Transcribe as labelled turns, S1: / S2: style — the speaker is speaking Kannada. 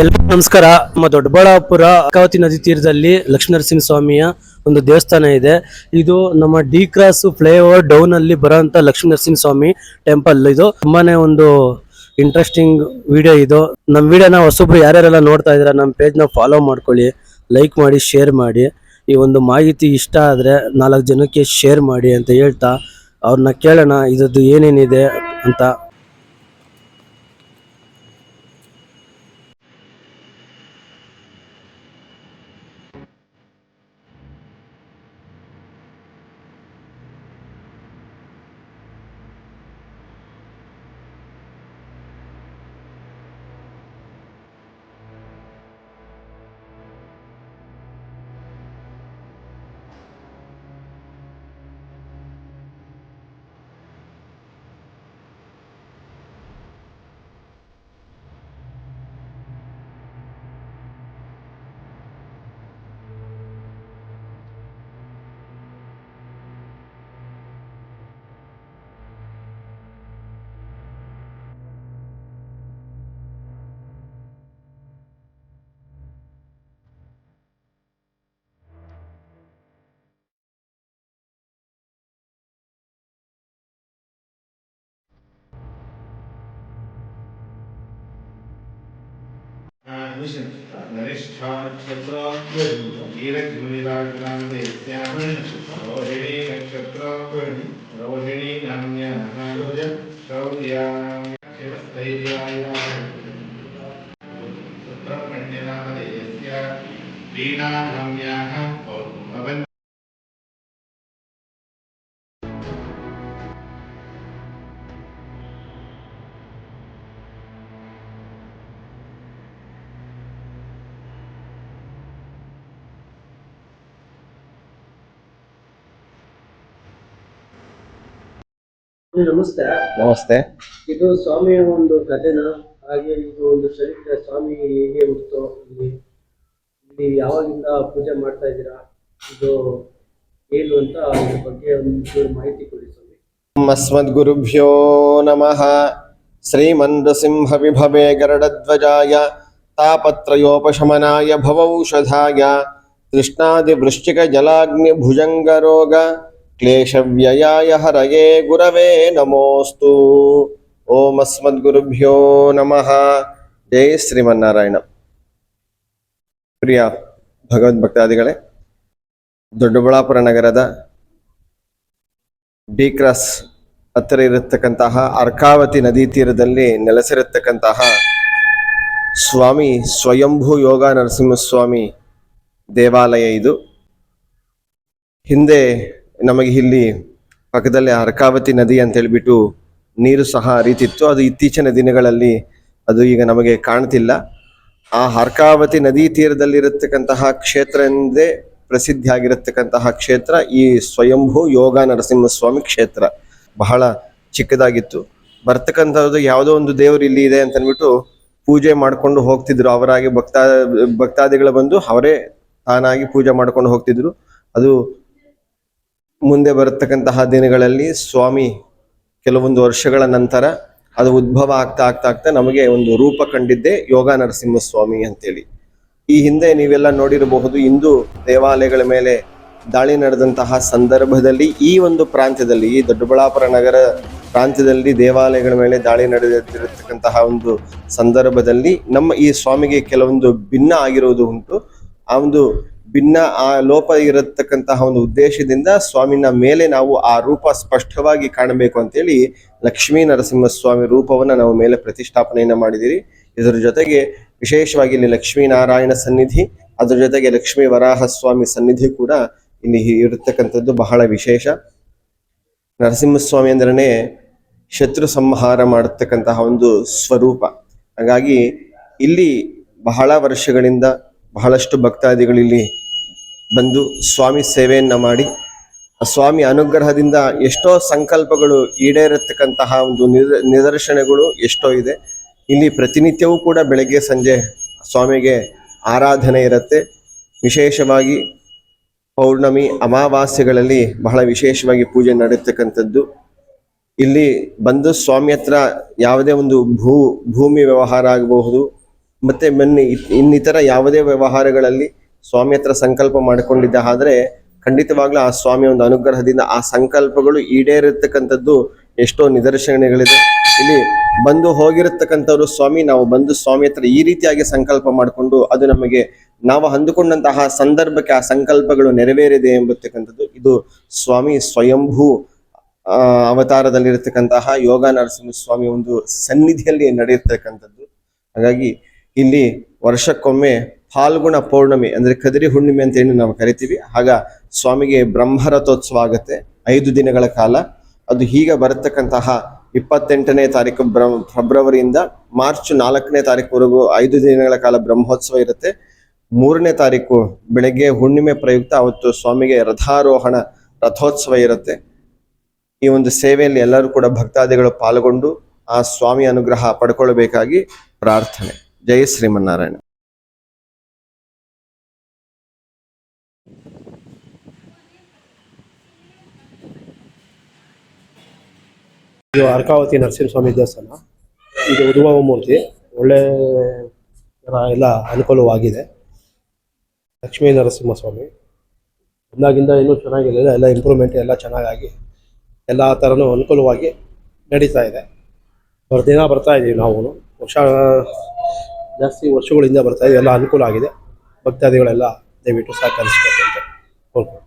S1: ಎಲ್ರಿಗೂ ನಮಸ್ಕಾರ. ನಮ್ಮ ದೊಡ್ಡಬಳ್ಳಾಪುರ ಅಕಾವತಿ ನದಿ ತೀರದಲ್ಲಿ ಲಕ್ಷ್ಮೀನರಸಿಂಹ ಸ್ವಾಮಿಯ ಒಂದು ದೇವಸ್ಥಾನ ಇದೆ. ಇದು ನಮ್ಮ ಡಿ ಕ್ರಾಸ್ ಫ್ಲೈಓವರ್ ಡೌನ್ ಅಲ್ಲಿ ಬರೋಂಥ ಲಕ್ಷ್ಮೀನರಸಿಂಹ ಸ್ವಾಮಿ ಟೆಂಪಲ್. ಇದು ತುಂಬಾನೇ ಒಂದು ಇಂಟ್ರೆಸ್ಟಿಂಗ್ ವಿಡಿಯೋ ಇದು. ನಮ್ಮ ವಿಡಿಯೋನ ಹೊಸೊಬ್ರು ಯಾರ್ಯಾರೆಲ್ಲ ನೋಡ್ತಾ ಇದ್ದೀರಾ, ನಮ್ಮ ಪೇಜ್ನ ಫಾಲೋ ಮಾಡ್ಕೊಳ್ಳಿ, ಲೈಕ್ ಮಾಡಿ, ಶೇರ್ ಮಾಡಿ. ಈ ಒಂದು ಮಾಹಿತಿ ಇಷ್ಟ ಆದರೆ ನಾಲ್ಕು ಜನಕ್ಕೆ ಶೇರ್ ಮಾಡಿ ಅಂತ ಹೇಳ್ತಾ ಅವ್ರನ್ನ ಕೇಳೋಣ, ಇದ್ರದ್ದು ಏನೇನಿದೆ ಅಂತ
S2: vision. नरिष्ठानक्षत्र नीरज्मुनिराग्रान्तयस्या रोहिणी नक्षत्र
S1: ನಮಸ್ತೆ.
S3: ನಮಸ್ತೆ.
S1: ಇದು ಸ್ವಾಮಿಯ ಒಂದು ಕಥೆನ ಹಾಗೆ ಇದು ಒಂದು ಚರಿತ್ರೆ ಸ್ವಾಮಿ ಹೇಗೆ ಹುಟ್ಟಿತು ಇಲ್ಲಿ ಇಲ್ಲಿ ಯಾವಾಗಿಂದ ಪೂಜೆ ಮಾಡ್ತಾ ಇದ್ದೀರಾ ಇದು ಏನು ಅಂತ ಇದ್ರ ಬಗ್ಗೆ ಒಂದು ಮಾಹಿತಿ ಕೊಡಿ ಸ್ವಾಮಿ.
S3: ಅಸ್ಮದ್ಗುರುಭ್ಯೋ ನಮಃ. ಶ್ರೀಮನ್ಸಿಂಹ ವಿಭವೆ ಗರಡಧ್ವಜಾಯ ತಾಪತ್ರಯೋಪಶಮನಾಯ ಭವೌಷಧಾಯ ತೃಷ್ಣಾದಿವೃಶ್ಚಿಕ ಜಲಾಗ್ನಿ ಭುಜಂಗರೋಗ ಕ್ಲೇಶವ್ಯಯಾಯ ಹರಯೇ ಗುರವೇ ನಮೋಸ್ತು ಓಂ ಅಸ್ಮದ್ಗುರುಭ್ಯೋ ನಮಃ ಜಯ ಶ್ರೀಮನ್ನಾರಾಯಣ ಪ್ರಿಯ ಭಗವದ್ಭಕ್ತಾದಿಗಳೇ ದೊಡ್ಡಬಳ್ಳಾಪುರ ನಗರದ ಡಿ ಕ್ರಾಸ್ ಹತ್ತಿರ ಇರತಕ್ಕಂತಹ ಅರ್ಕಾವತಿ ನದಿ ತೀರದಲ್ಲಿ ನೆಲೆಸಿರತಕ್ಕಂತಹ ಸ್ವಾಮಿ ಸ್ವಯಂಭೂ ಯೋಗ ನರಸಿಂಹಸ್ವಾಮಿ ದೇವಾಲಯ ಇದು. ಹಿಂದೆ ನಮಗೆ ಇಲ್ಲಿ ಪಕ್ಕದಲ್ಲಿ ಅರ್ಕಾವತಿ ನದಿ ಅಂತ ಹೇಳಿಬಿಟ್ಟು ನೀರು ಸಹ ಹರಿತಿತ್ತು ಅದು ಇತ್ತೀಚಿನ ದಿನಗಳಲ್ಲಿ ಅದು ಈಗ ನಮಗೆ ಕಾಣ್ತಿಲ್ಲ. ಆ ಅರ್ಕಾವತಿ ನದಿ ತೀರದಲ್ಲಿರತಕ್ಕಂತಹ ಕ್ಷೇತ್ರ ಎಂದೇ ಪ್ರಸಿದ್ಧಿಯಾಗಿರತಕ್ಕಂತಹ ಕ್ಷೇತ್ರ ಈ ಸ್ವಯಂಭೂ ಯೋಗ ನರಸಿಂಹಸ್ವಾಮಿ ಕ್ಷೇತ್ರ ಬಹಳ ಚಿಕ್ಕದಾಗಿತ್ತು. ಬರ್ತಕ್ಕಂಥದ್ದು ಯಾವುದೋ ಒಂದು ದೇವರು ಇಲ್ಲಿ ಇದೆ ಅಂತ ಅಂದ್ಬಿಟ್ಟು ಪೂಜೆ ಮಾಡ್ಕೊಂಡು ಹೋಗ್ತಿದ್ರು. ಅವರಾಗಿ ಭಕ್ತಾ ಭಕ್ತಾದಿಗಳು ಬಂದು ಅವರೇ ತಾನಾಗಿ ಪೂಜೆ ಮಾಡ್ಕೊಂಡು ಹೋಗ್ತಿದ್ರು. ಅದು ಮುಂದೆ ಬರತಕ್ಕಂತಹ ದಿನಗಳಲ್ಲಿ ಸ್ವಾಮಿ ಕೆಲವೊಂದು ವರ್ಷಗಳ ನಂತರ ಅದು ಉದ್ಭವ ಆಗ್ತಾ ಆಗ್ತಾ ಆಗ್ತಾ ನಮಗೆ ಒಂದು ರೂಪ ಕಂಡಿದ್ದೆ ಯೋಗ ನರಸಿಂಹ ಸ್ವಾಮಿ ಅಂತೇಳಿ. ಈ ಹಿಂದೆ ನೀವೆಲ್ಲ ನೋಡಿರಬಹುದು ಹಿಂದೂ ದೇವಾಲಯಗಳ ಮೇಲೆ ದಾಳಿ ನಡೆದಂತಹ ಸಂದರ್ಭದಲ್ಲಿ ಈ ಒಂದು ಪ್ರಾಂತ್ಯದಲ್ಲಿ, ಈ ದೊಡ್ಡಬಳ್ಳಾಪುರ ನಗರ ಪ್ರಾಂತ್ಯದಲ್ಲಿ ದೇವಾಲಯಗಳ ಮೇಲೆ ದಾಳಿ ನಡೆದಿರತಕ್ಕಂತಹ ಒಂದು ಸಂದರ್ಭದಲ್ಲಿ ನಮ್ಮ ಈ ಸ್ವಾಮಿಗೆ ಕೆಲವೊಂದು ಭಿನ್ನ ಆಗಿರುವುದು ಉಂಟು. ಆ ಒಂದು ಭಿನ್ನ ಆ ಲೋಪ ಇರತಕ್ಕಂತಹ ಒಂದು ಉದ್ದೇಶದಿಂದ ಸ್ವಾಮಿನ ಮೇಲೆ ನಾವು ಆ ರೂಪ ಸ್ಪಷ್ಟವಾಗಿ ಕಾಣಬೇಕು ಅಂತೇಳಿ ಲಕ್ಷ್ಮೀ ನರಸಿಂಹ ಸ್ವಾಮಿ ರೂಪವನ್ನು ನಾವು ಮೇಲೆ ಪ್ರತಿಷ್ಠಾಪನೆಯನ್ನು ಮಾಡಿದಿರಿ ಇದರ ಜೊತೆಗೆ ವಿಶೇಷವಾಗಿ ಇಲ್ಲಿ ಲಕ್ಷ್ಮೀ ನಾರಾಯಣ ಸನ್ನಿಧಿ, ಅದರ ಜೊತೆಗೆ ಲಕ್ಷ್ಮೀ ವರಾಹ ಸ್ವಾಮಿ ಸನ್ನಿಧಿ ಕೂಡ ಇಲ್ಲಿ ಇರತಕ್ಕಂಥದ್ದು ಬಹಳ ವಿಶೇಷ. ನರಸಿಂಹಸ್ವಾಮಿ ಅಂದ್ರೇ ಶತ್ರು ಸಂಹಾರ ಮಾಡತಕ್ಕಂತಹ ಒಂದು ಸ್ವರೂಪ. ಹಾಗಾಗಿ ಇಲ್ಲಿ ಬಹಳ ವರ್ಷಗಳಿಂದ ಬಹಳಷ್ಟು ಭಕ್ತಾದಿಗಳು ಇಲ್ಲಿ ಬಂದು ಸ್ವಾಮಿ ಸೇವೆಯನ್ನು ಮಾಡಿ ಸ್ವಾಮಿ ಅನುಗ್ರಹದಿಂದ ಎಷ್ಟೋ ಸಂಕಲ್ಪಗಳು ಈಡೇರತಕ್ಕಂತಹ ಒಂದು ನಿದ, ನಿದರ್ಶನಗಳು ಎಷ್ಟೋ ಇದೆ. ಇಲ್ಲಿ ಪ್ರತಿನಿತ್ಯವೂ ಕೂಡ ಬೆಳಗ್ಗೆ ಸಂಜೆ ಸ್ವಾಮಿಗೆ ಆರಾಧನೆ ಇರುತ್ತೆ. ವಿಶೇಷವಾಗಿ ಪೌರ್ಣಮಿ, ಅಮಾವಾಸ್ಯೆಗಳಲ್ಲಿ ಬಹಳ ವಿಶೇಷವಾಗಿ ಪೂಜೆ ನಡೆಯತಕ್ಕಂಥದ್ದು. ಇಲ್ಲಿ ಬಂದು ಸ್ವಾಮಿ ಹತ್ರ ಯಾವುದೇ ಒಂದು ಭೂ, ಭೂಮಿ ವ್ಯವಹಾರ ಆಗಬಹುದು, ಮತ್ತೆ ಮೊನ್ನೆ ಇನ್ನಿತರ ಯಾವುದೇ ವ್ಯವಹಾರಗಳಲ್ಲಿ ಸ್ವಾಮಿ ಹತ್ರ ಸಂಕಲ್ಪ ಮಾಡಿಕೊಂಡಿದ್ದ ಆದ್ರೆ ಖಂಡಿತವಾಗ್ಲೂ ಆ ಸ್ವಾಮಿಯ ಒಂದು ಅನುಗ್ರಹದಿಂದ ಆ ಸಂಕಲ್ಪಗಳು ಈಡೇರಿರ್ತಕ್ಕಂಥದ್ದು ಎಷ್ಟೋ ನಿದರ್ಶನಗಳಿದೆ. ಇಲ್ಲಿ ಬಂದು ಹೋಗಿರತಕ್ಕಂಥವ್ರು ಸ್ವಾಮಿ, ನಾವು ಬಂದು ಸ್ವಾಮಿ ಹತ್ರ ಈ ರೀತಿಯಾಗಿ ಸಂಕಲ್ಪ ಮಾಡಿಕೊಂಡು ಅದು ನಮಗೆ ನಾವು ಅಂದುಕೊಂಡಂತಹ ಸಂದರ್ಭಕ್ಕೆ ಆ ಸಂಕಲ್ಪಗಳು ನೆರವೇರಿದೆ ಎಂಬತಕ್ಕಂಥದ್ದು. ಇದು ಸ್ವಾಮಿ ಸ್ವಯಂಭೂ ಅವತಾರದಲ್ಲಿರತಕ್ಕಂತಹ ಯೋಗ ನರಸಿಂಹ ಸ್ವಾಮಿ ಒಂದು ಸನ್ನಿಧಿಯಲ್ಲಿ ನಡೆಯತಕ್ಕಂಥದ್ದು. ಹಾಗಾಗಿ ಇಲ್ಲಿ ವರ್ಷಕ್ಕೊಮ್ಮೆ ಫಾಲ್ಗುಣ ಪೌರ್ಣಮಿ ಅಂದ್ರೆ ಕದಿರಿ ಹುಣ್ಣಿಮೆ ಅಂತ ಏನು ನಾವು ಕರಿತೀವಿ. ಆಗ ಸ್ವಾಮಿಗೆ ಬ್ರಹ್ಮರಥೋತ್ಸವ ಆಗುತ್ತೆ, ಐದು ದಿನಗಳ ಕಾಲ. ಅದು ಈಗ ಬರತಕ್ಕಂತಹ ಇಪ್ಪತ್ತೆಂಟನೇ ತಾರೀಕು ಬ್ರ, ಫೆಬ್ರವರಿಯಿಂದ ಮಾರ್ಚ್ ನಾಲ್ಕನೇ ತಾರೀಕುವರೆಗೂ ಐದು ದಿನಗಳ ಕಾಲ ಬ್ರಹ್ಮೋತ್ಸವ ಇರುತ್ತೆ. ಮೂರನೇ ತಾರೀಕು ಬೆಳಗ್ಗೆ ಹುಣ್ಣಿಮೆ ಪ್ರಯುಕ್ತ ಅವತ್ತು ಸ್ವಾಮಿಗೆ ರಥಾರೋಹಣ ರಥೋತ್ಸವ ಇರುತ್ತೆ. ಈ ಒಂದು ಸೇವೆಯಲ್ಲಿ ಎಲ್ಲರೂ ಕೂಡ ಭಕ್ತಾದಿಗಳು ಪಾಲ್ಗೊಂಡು ಆ ಸ್ವಾಮಿ ಅನುಗ್ರಹ ಪಡ್ಕೊಳ್ಬೇಕಾಗಿ ಪ್ರಾರ್ಥನೆ. ಜಯ ಶ್ರೀಮನ್ನಾರಾಯಣ.
S4: ಇದು ಅರ್ಕಾವತಿ ನರಸಿಂಹಸ್ವಾಮಿ ದೇವಸ್ಥಾನ. ಇದು ಉದ್ಭವ ಮೂರ್ತಿ. ಒಳ್ಳೆ ಎಲ್ಲ ಅನುಕೂಲವಾಗಿದೆ. ಲಕ್ಷ್ಮೀ ನರಸಿಂಹಸ್ವಾಮಿ. ಅಂದಾಗಿಂದ ಇನ್ನೂ ಚೆನ್ನಾಗಿದೆ ಎಲ್ಲ ಇಂಪ್ರೂವ್ಮೆಂಟ್ ಎಲ್ಲ ಚೆನ್ನಾಗಾಗಿ ಎಲ್ಲ ಥರನೂ ಅನುಕೂಲವಾಗಿ ನಡೀತಾ ಇದೆ. ದಿನ ಬರ್ತಾ ಇದ್ದೀವಿ ನಾವು ವರ್ಷ ಜಾಸ್ತಿ ವರ್ಷಗಳಿಂದ ಬರ್ತಾ ಇದ್ದೀವಿ ಎಲ್ಲ ಅನುಕೂಲ ಆಗಿದೆ. ಭಕ್ತಾದಿಗಳೆಲ್ಲ ದಯವಿಟ್ಟು ಸಹಕರಿಸ್ಬೇಕು ಅಂತ